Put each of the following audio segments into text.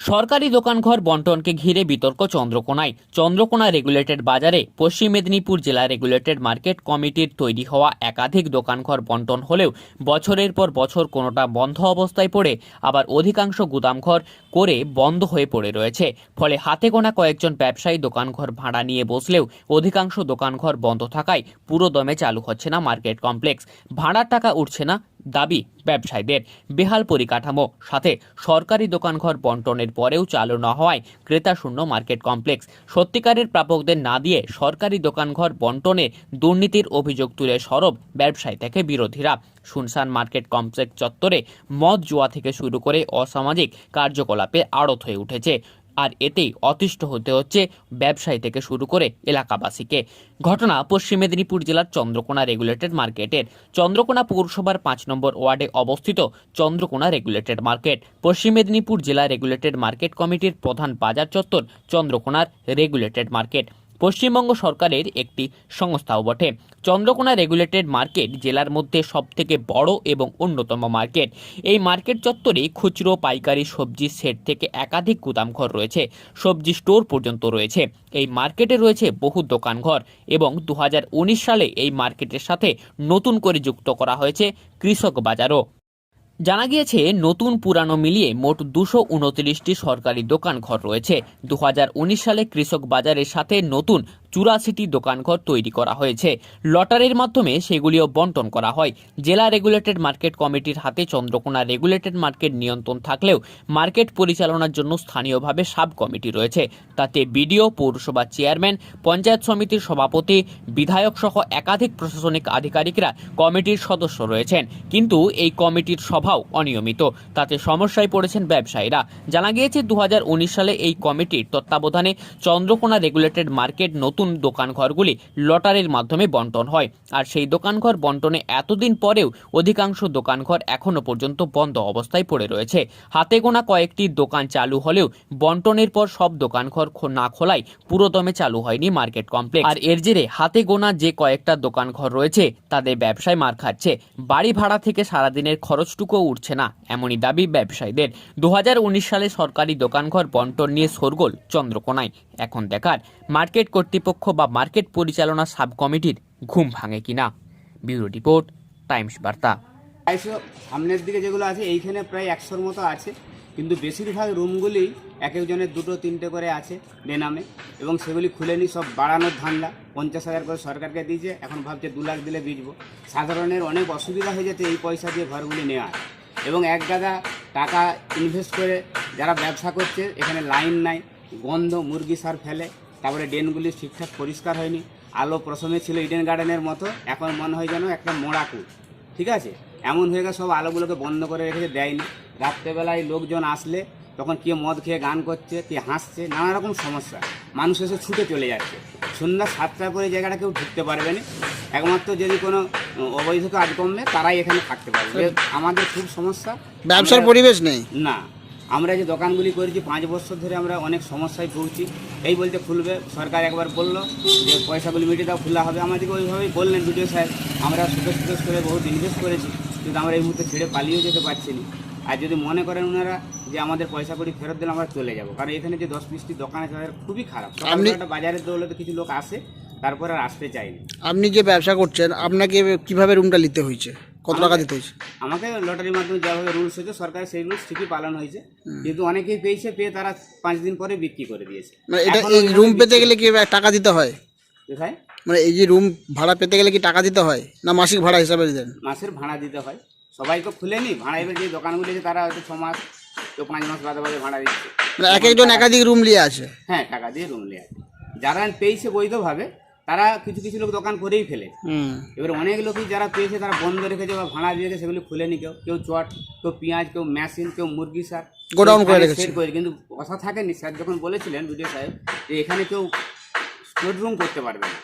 সরকারি দোকানঘর বন্টনকে ঘিরে বিতর্ক চন্দ্রকোনায়। চন্দ্রকোনা রেগুলেটেড বাজারে পশ্চিম মেদিনীপুর জেলা রেগুলেটেড মার্কেট কমিটির তৈরি হওয়া একাধিক দোকানঘর বন্টন হলেও বছরের পর বছর কোনোটা বন্ধ অবস্থায় পড়ে আবার অধিকাংশ গুদামঘর করে বন্ধ হয়ে পড়ে রয়েছে। ফলে হাতে গোনা কয়েকজন ব্যবসায়ী দোকানঘর ভাড়া নিয়ে বসলেও অধিকাংশ দোকানঘর বন্ধ থাকায় পুরো দমে চালু হচ্ছে না মার্কেট কমপ্লেক্স ভাড়ার টাকা উঠছে না দাবি, ব্যবসায়ীদের বেহাল পরিকাঠামো, সাথে সরকারি দোকানঘর বন্টনের পরেও চালু না হওয়ায় ক্রেতা শূন্য মার্কেট কমপ্লেক্স। সত্যিকারের প্রাপকদের না দিয়ে সরকারি দোকানঘর বন্টনে দুর্নীতির অভিযোগ তুলে সরব ব্যবসায়ী থেকে বিরোধীরা। শুনশান মার্কেট কমপ্লেক্স চত্বরে মদ জুয়া থেকে শুরু করে অসামাজিক কার্যকলাপে আড়ত হয়ে উঠেছে। আর এতেই অতিষ্ঠ হতে হচ্ছে ব্যবসায়ী থেকে শুরু করে এলাকাবাসীকে। ঘটনা পশ্চিম মেদিনীপুর জেলার চন্দ্রকোনা রেগুলেটেড মার্কেটের চন্দ্রকোনা পৌরসভার পাঁচ নম্বর ওয়ার্ডে অবস্থিত চন্দ্রকোনা রেগুলেটেড মার্কেট পশ্চিম মেদিনীপুর জেলা রেগুলেটেড মার্কেট কমিটির প্রধান বাজার চত্বর চন্দ্রকোনার রেগুলেটেড মার্কেট পশ্চিমবঙ্গ সরকারের একটি সংস্থাও বটে। চন্দ্রকোনা রেগুলেটেড মার্কেট জেলার মধ্যে সবথেকে বড় এবং অন্যতম মার্কেট এই মার্কেট চত্বরে খুচরো, পাইকারি, সবজি, সেট থেকে একাধিক গুদামঘর রয়েছে। সবজি স্টোর পর্যন্ত রয়েছে। এই মার্কেটে রয়েছে বহু দোকানঘর এবং দু হাজার উনিশ সালে এই মার্কেটের সাথে নতুন করে যুক্ত করা হয়েছে কৃষক বাজারও। জানা গিয়েছে, নতুন পুরানো মিলিয়ে মোট দুশো উনত্রিশটি সরকারি দোকান ঘর রয়েছে। দু হাজার উনিশ সালে কৃষক বাজারের সাথে নতুন চুরাশিটি দোকানঘর তৈরি করা হয়েছে। লটারির মাধ্যমে সেগুলিও বন্টন করা হয়। জেলা রেগুলেটেড মার্কেট কমিটির হাতে চন্দ্রকোনা রেগুলেটেড মার্কেট নিয়ন্ত্রণ থাকলেও মার্কেট পরিচালনার জন্য স্থানীয়ভাবে সাব কমিটি রয়েছে। তাতে বিডিও, পৌরসভা চেয়ারম্যান, পঞ্চায়েত সমিতির সভাপতি, বিধায়ক সহ একাধিক প্রশাসনিক আধিকারিকরা কমিটির সদস্য রয়েছেন। কিন্তু এই কমিটির সভাও অনিয়মিত। তাতে সমস্যায় পড়েছেন ব্যবসায়ীরা। জানা গিয়েছে দু হাজার উনিশ সালে এই কমিটির তত্ত্বাবধানে চন্দ্রকোনা রেগুলেটেড মার্কেট নতুন দোকানঘরগুলি লটারির মাধ্যমে বন্টন হয়। আর সেই দোকানঘর বন্টনে এতদিন পরেও অধিকাংশ দোকানঘর এখনও পর্যন্ত বন্ধ অবস্থায় পড়ে রয়েছে। হাতে গোনা কয়েকটি দোকান চালু হলেও বন্টনের পর সব দোকানঘর না খোলায় পুরোদমে চালু হয়নি মার্কেট কমপ্লেক্স। আর এর জেরে হাতে গোনা যে কয়েকটা দোকানঘর রয়েছে, তাদের ব্যবসায় মার খাচ্ছে। বাড়ি ভাড়া থেকে সারাদিনের খরচটুকুও উঠছে না, এমনই দাবি ব্যবসায়ীদের। দু হাজার উনিশ সালে সরকারি দোকানঘর বন্টন নিয়ে শোরগোল চন্দ্রকোনায়। এখন দেখার মার্কেট কর্তৃপক্ষ বা মার্কেট পরিচালনা সাব কমিটির ঘুম ভাঙে কিনা। ব্যুরো রিপোর্ট, টাইমস বার্তা। সামনের দিকে যেগুলো আছে, এইখানে প্রায় একশোর মতো আছে। কিন্তু বেশিরভাগ রুমগুলি এক একজনের দুটো, তিনটে করে আছে বেনামে। এবং সেগুলি খুলে খুলেনি, সব বাড়ানোর ধান্দা। পঞ্চাশ হাজার করে সরকারকে দিয়েছে, এখন ভাবছে দু লাখ দিলে বিচবো সাধারণের অনেক অসুবিধা হয়ে যেতে এই পয়সা দিয়ে ঘরগুলি নেওয়া এবং এক গাদা টাকা ইনভেস্ট করে যারা ব্যবসা করছে, এখানে লাইন নাই। গন্ধ মুরগি সার ফেলে তারপরে ড্রেনগুলি ঠিকঠাক পরিষ্কার হয়নি। আলো প্রথমে ছিল ইডেন গার্ডেনের মতো এখন মনে হয় যেন একটা মোড়াকু। ঠিক আছে? এমন হয়ে গেছে সব আলোগুলোকে বন্ধ করে রেখেছে দেয়নি। রাত্রেবেলায় লোকজন আসলে তখন কে মদ খেয়ে গান করছে কে হাসছে নানা রকম সমস্যা। মানুষ এসে ছুটে চলে যাচ্ছে। সন্ধ্যা সাতটার পরে জায়গাটা কেউ ঢুকতে পারবে না। একমাত্র যদি কোনো অবৈধ কাজ কমবে তারাই এখানে থাকতে পারবে। আমাদের খুব সমস্যা। ব্যবসার পরিবেশ নেই। না। আমরা যে দোকানগুলি করেছি পাঁচ বছর ধরে আমরা অনেক সমস্যায় ভুগছি। এই বলতে খুলবে সরকার একবার বলল যে পয়সাগুলি মিটিয়ে দাও খোলা হবে। আমাদেরকে ওইভাবেই বললেন বিডিও সাহেব আমরা সুযোগ সুযোগ করে বহুত ইনভেস্ট করেছি কিন্তু আমরা এই মুহূর্তে ছেড়ে পালিয়েও যেতে পারছি না। আর যদি মনে করেন ওনারা যে আমাদের পয়সা করি ফেরত দিলে আমরা চলে যাব। কারণ এখানে যে দশ বিশটি দোকান আছে তাদের খুবই খারাপ। বাজারের দৌলতে কিছু লোক আসে তারপরে আর আসতে চায়নি আপনি যে ব্যবসা করছেন আপনাকে কীভাবে রুমটা নিতে হয়েছে? কত টাকা দিতে হয়েছে? আমাকে লটারির মাধ্যমে যেভাবে রুলস হয়েছে সরকারের সেই রুলস ঠিকই পালন হয়েছে। কিন্তু অনেকেই পেয়েছে পেয়ে তারা পাঁচ দিন পরে বিক্রি করে দিয়েছে। মানে এটা এই রুম পেতে গেলে কি টাকা দিতে হয়? কোথায়? মানে এই যে রুম ভাড়া পেতে গেলে কি টাকা দিতে হয়? না মাসিক ভাড়া হিসাবে দেন মাসের ভাড়া দিতে হয়। সবাই তো খুলেনি ভাড়া এবার যে দোকানগুলি আছে তারা হয়তো ছ মাস তো পাঁচ মাস বাদে বাদে ভাড়া দিচ্ছে। মানে এক একজন একাধিক রুম নিয়ে আছে হ্যাঁ টাকা দিয়ে রুম নিয়ে আছে যারা পেয়েছে বৈধভাবে তারা কিছু কিছু লোক দোকান করেই ফেলে। হুম। এবার অনেক লোকই যারা পেয়েছে তারা বন্ধ রেখেছে বা ভাড়া দিয়েছে সেগুলি খুলেনি কেউ। কেউ চট কেউ পেঁয়াজ কেউ মেশিন কেউ মুরগি সার। গোডাউন করে রেখেছে। কিন্তু কথা থাকেনি। স্যার যখন বলেছিলেন বিডিও সাহেব যে এখানে কেউ স্টোর রুম করতে পারবে না।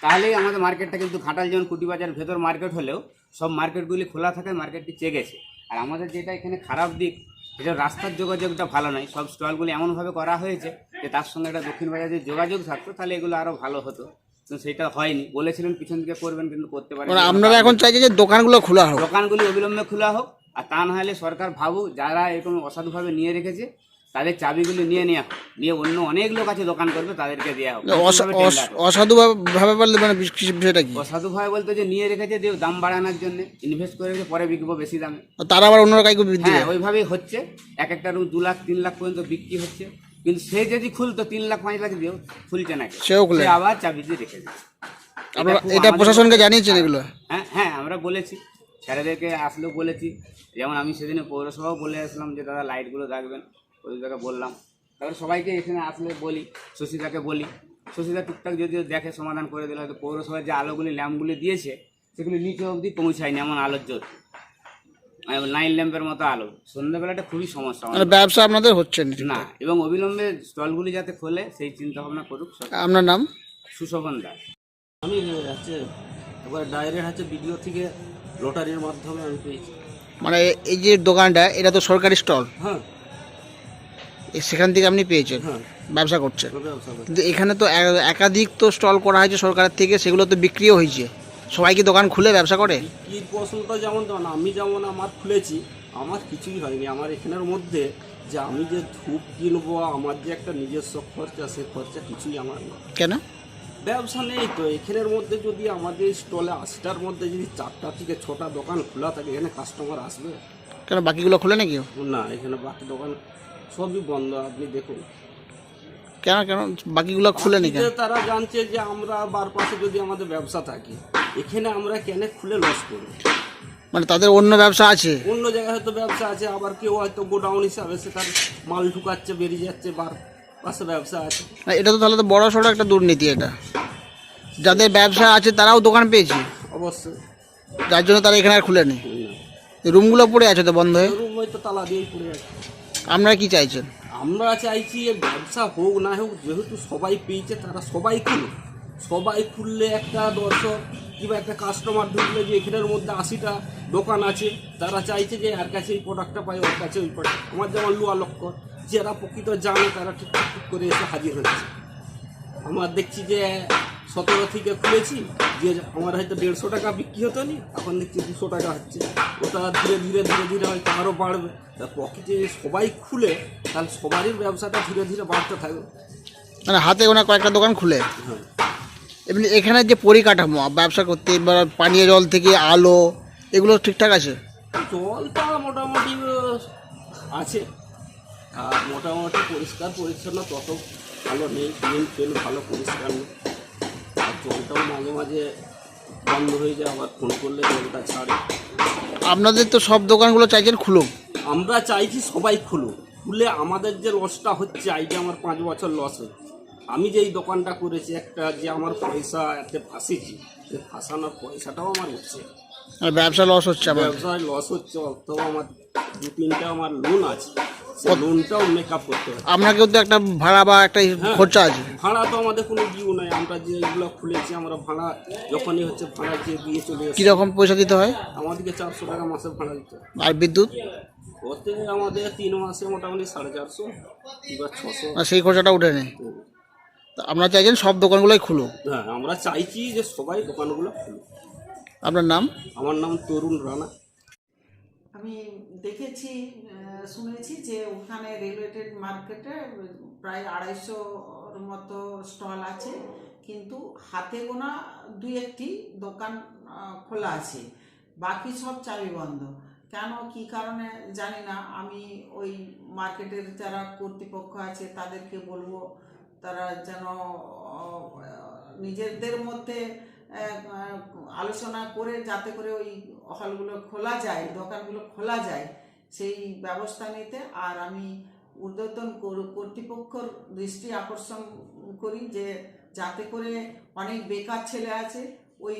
তাহলেই আমাদের মার্কেটটা কিন্তু ঘাটাল যেমন কুটিবাজার ভেতর মার্কেট হলেও সব মার্কেটগুলি খোলা থাকে মার্কেটটি চেগেছে। আর আমাদের যেটা এখানে খারাপ দিক এটা রাস্তার যোগাযোগটা ভালো নয়। সব স্টলগুলি এমনভাবে করা হয়েছে যে তার সঙ্গে একটা দক্ষিণ বাজার যোগাযোগ থাকতো তাহলে এগুলো আরও ভালো হতো। কিন্তু সেটা হয়নি। বলেছিলেন পিছন দিকে করবেন কিন্তু করতে পারেন। মানে আপনারা এখন চাইছে যে দোকানগুলো খোলা হোক। দোকানগুলি অবিলম্বে খোলা হোক আর তা না হলে সরকার ভাবুক যারা এরকম অসাধুভাবে নিয়ে রেখেছে তাদের চাবিগুলো নিয়ে নেওয়া হোক। নিয়ে অন্য অনেক লোক আছে দোকান করবে তাদেরকে দেওয়া হোক। অসাধু ভাবে- ভাবে মানে বিষয়টা কি? অসাধু ভাই বলতে যে নিয়ে রেখেছে দিয়ে দাম বাড়ানোর জন্য। ইনভেস্ট করে রেখে পরে বিকবো বেশি দামে। তারা আবার অন্য কাউকে বৃদ্ধি হ্যাঁ। ওইভাবেই হচ্ছে। এক একটা রুম দু লাখ তিন লাখ পর্যন্ত বিক্রি হচ্ছে। কিন্তু সে যদি খুলতো তিন লাখ পাঁচ লাখ দিয়েও খুলছে না। সেও খুলে সে আবার চাবি দিয়ে রেখে দিচ্ছে আপনারা এটা প্রশাসনকে জানিয়েছেন এগুলো? হ্যাঁ হ্যাঁ আমরা বলেছি। স্যারেদেরকে আসলেও বলেছি। যেমন আমি সেদিনে পৌরসভাও বলে আসলাম যে দাদা লাইটগুলো রাখবেন। ওদেরকে বললাম। তারপরে সবাইকে এখানে আসলে বলি শশীদাকে বলি। শশীদা টুকটাক যদি দেখে সমাধান করে দিলে হয়তো পৌরসভার যে আলোগুলি ল্যাম্পগুলি দিয়েছে সেগুলি নিচে অবধি পৌঁছায়নি এমন আলোর জোর। নাইন ল্যাম্পের মতো আলো। সন্ধ্যাবেলাটা খুবই সমস্যা মানে ব্যবসা আপনাদের হচ্ছে না এবং অবিলম্বে স্টলগুলি যাতে খোলে সেই চিন্তা ভাবনা করুক আপনার নাম? সুশোভন দাস। আমি হচ্ছে এবার ডাইরেক্ট হচ্ছে ভিডিও থেকে লটারির মাধ্যমে আমি পেয়েছি। মানে এই যে দোকানটা এটা তো সরকারি স্টল। হ্যাঁ। সেখান থেকে আপনি পেয়েছেন? হ্যাঁ। ব্যবসা করছেন? ব্যবসা কিন্তু এখানে তো একাধিক তো স্টল করা হয়েছে সরকারের থেকে সেগুলো তো বিক্রিও হয়েছে। সবাই কি দোকান খুলে ব্যবসা করে? প্রশ্নটা যেমন তেমন আমি যেমন আমার খুলেছি আমার কিছুই হয়নি। আমার এখানের মধ্যে যে আমি যে ধূপ কিনবো আমার যে একটা নিজস্ব খরচা সে খরচা কিছুই আমার না। কেন? ব্যবসা নেই তো। এখানের মধ্যে যদি আমাদের স্টলে আশিটার মধ্যে যদি চারটা থেকে ছটা দোকান খোলা থাকে এখানে কাস্টমার আসবে? কেন বাকিগুলো খুলে নাকি? না এখানে বাকি দোকান সবই বন্ধ আপনি দেখুন। কেন কেন বাকিগুলো খুলে নি কেন বাকিতে তারা জানছে যে আমরা বার পাশে যদি আমাদের ব্যবসা থাকে। এখানে আমরা কেন খুলে লস করব? মানে তাদের অন্য ব্যবসা আছে? অন্য জায়গায় হয়তো ব্যবসা আছে আবার কেউ হয়তো গোডাউন হিসাবে সে তার মাল ঢুকাচ্ছে বেরিয়ে যাচ্ছে বার পাশে ব্যবসা আছে। না, এটা তো তাহলে তো বড় সড়ো একটা দুর্নীতি এটা। যাদের ব্যবসা আছে তারাও দোকান পেয়েছে। অবশ্যই। যার জন্য তারা এখানে আর খুলে নেই রুমগুলো পড়ে আছে তো বন্ধ হয়ে? রুম হয়তো তালা দিয়েই পড়ে আছে। আপনারা কি চাইছেন? আমরা চাইছি ব্যবসা হোক না হোক যেহেতু সবাই পেয়েছে তারা সবাই খুলুক। সবাই খুললে একটা দর্শক কিংবা একটা কাস্টমার ঢুকলে যে এখানের মধ্যে আশিটা দোকান আছে তারা চাইছে যে এর কাছে এই প্রোডাক্টটা পাই ওর কাছে ওই প্রোডাক্ট আমার যেমন লুয়া লক্ষ্য যারা প্রকৃত জানে তারা ঠিক ঠিক করে এসে হাজির হচ্ছে। আমার দেখছি যে সতেরো থেকে খুলেছি যে আমার হয়তো দেড়শো টাকা বিক্রি হতো নি এখন দেখছি দুশো টাকা হচ্ছে। ওটা ধীরে ধীরে ধীরে ধীরে হয়তো আরও বাড়বে। তা প্রকৃতি সবাই খুলে তাহলে সবারই ব্যবসাটা ধীরে ধীরে বাড়তে থাকবে। মানে হাতে গোনা কয়েকটা দোকান খুলে? হ্যাঁ। এমনি এখানে যে পরিকাঠামো ব্যবসা করতে এবার পানীয় জল থেকে আলো এগুলো ঠিকঠাক আছে? জলটা মোটামুটি আছে। আর মোটামুটি পরিষ্কার পরিচ্ছন্ন তত ভালো নেই। ড্রেন ফ্রেন ভালো পরিষ্কার নেই। আর জলটাও মাঝে মাঝে বন্ধ হয়ে যায় আবার ফোন করলে জলটা ছাড়ে। আপনাদের তো সব দোকানগুলো চাইছেন খুলুক আমরা চাইছি সবাই খুলুক। খুলে আমাদের যে লসটা হচ্ছে যে আমার পাঁচ বছর লস হচ্ছে। আমি যে এই দোকানটা করেছি একটা যে আমার পয়সা এতে ফাঁসিছি সে ফাঁসানোর পয়সাটাও আমার হচ্ছে আর ব্যবসা লস হচ্ছে আমার। ব্যবসায় লস হচ্ছে অথবা আমার দু তিনটা আমার লোন আছে সেই লোনটাও মেক আপ করতে হবে। আপনাকেও তো একটা ভাড়া বা একটা খরচা আছে। ভাড়া তো আমাদের কোনো ডিউ নাই আমরা যে খুলেছি আমরা ভাড়া যখনই হচ্ছে ভাড়া যে দিয়ে চলে কীরকম পয়সা দিতে হয়? আমাদেরকে চারশো টাকা মাসে ভাড়া দিতে হয়। আর বিদ্যুৎ? ওতে আমাদের তিন মাসে মোটামুটি সাড়ে চারশো কিংবা ছশো। আর সেই খরচাটা উঠে নেই। আপনারা চাইছেন সব দোকানগুলোই খুলুক? হ্যাঁ আমরা চাইছি যে সবাই দোকানগুলো খুলুক। আপনার নাম? আমার নাম তরুণ রানা। আমি দেখেছি শুনেছি যে ওখানে রেলওয়েটেড মার্কেটে প্রায় আড়াইশোর মতো স্টল আছে কিন্তু হাতে গোনা দুই একটি দোকান খোলা আছে। বাকি সব চাবি বন্ধ। কেন কি কারণে জানি না। আমি ওই মার্কেটের যারা কর্তৃপক্ষ আছে তাদেরকে বলব তারা যেন নিজেদের মধ্যে আলোচনা করে যাতে করে ওই হলগুলো খোলা যায়, দোকানগুলো খোলা যায়, সেই ব্যবস্থা নিতে। আর আমি ঊর্ধ্বতন কর্তৃপক্ষর দৃষ্টি আকর্ষণ করি যে, যাতে করে অনেক বেকার ছেলে আছে, ওই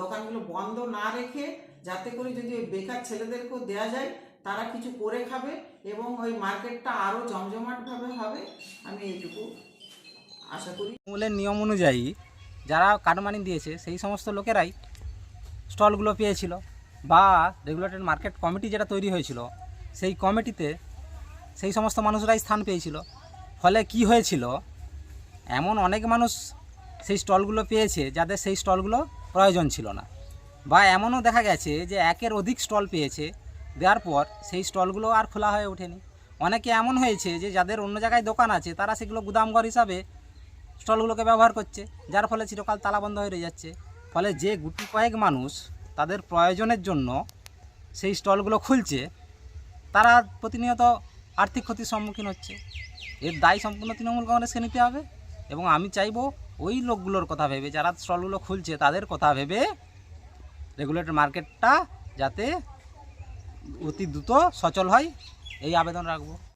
দোকানগুলো বন্ধ না রেখে, যাতে করে যদি ওই বেকার ছেলেদেরকেও দেওয়া যায়, তারা কিছু করে খাবে এবং ওই মার্কেটটা আরও জমজমাটভাবে হবে। আমি এইটুকু আশা করি। মূলের নিয়ম অনুযায়ী যারা কাটমানি দিয়েছে, সেই সমস্ত লোকেরাই স্টলগুলো পেয়েছিল বা রেগুলেটেড মার্কেট কমিটি যেটা তৈরি হয়েছিল, সেই কমিটিতে সেই সমস্ত মানুষরাই স্থান পেয়েছিল। ফলে কি হয়েছিল, এমন অনেক মানুষ সেই স্টলগুলো পেয়েছে যাদের সেই স্টলগুলো প্রয়োজন ছিল না। বা এমনও দেখা গেছে যে একের অধিক স্টল পেয়েছে, দেওয়ার পর সেই স্টলগুলো আর খোলা হয়ে ওঠেনি। অনেকে এমন হয়েছে যে যাদের অন্য জায়গায় দোকান আছে, তারা সেগুলো গুদামঘর হিসাবে স্টলগুলোকে ব্যবহার করছে, যার ফলে চিরকাল তালা বন্ধ হয়ে রয়ে যাচ্ছে। ফলে যে গুটি কয়েক মানুষ তাদের প্রয়োজনের জন্য সেই স্টলগুলো খুলছে, তারা প্রতিনিয়ত আর্থিক ক্ষতির সম্মুখীন হচ্ছে। এর দায় সম্পূর্ণ তৃণমূল কংগ্রেসকে নিতে হবে এবং আমি চাইব ওই লোকগুলোর কথা ভেবে, যারা স্টলগুলো খুলছে তাদের কথা ভেবে রেগুলেটর মার্কেটটা যাতে অতি দ্রুত সচল হয়, এই আবেদন রাখব।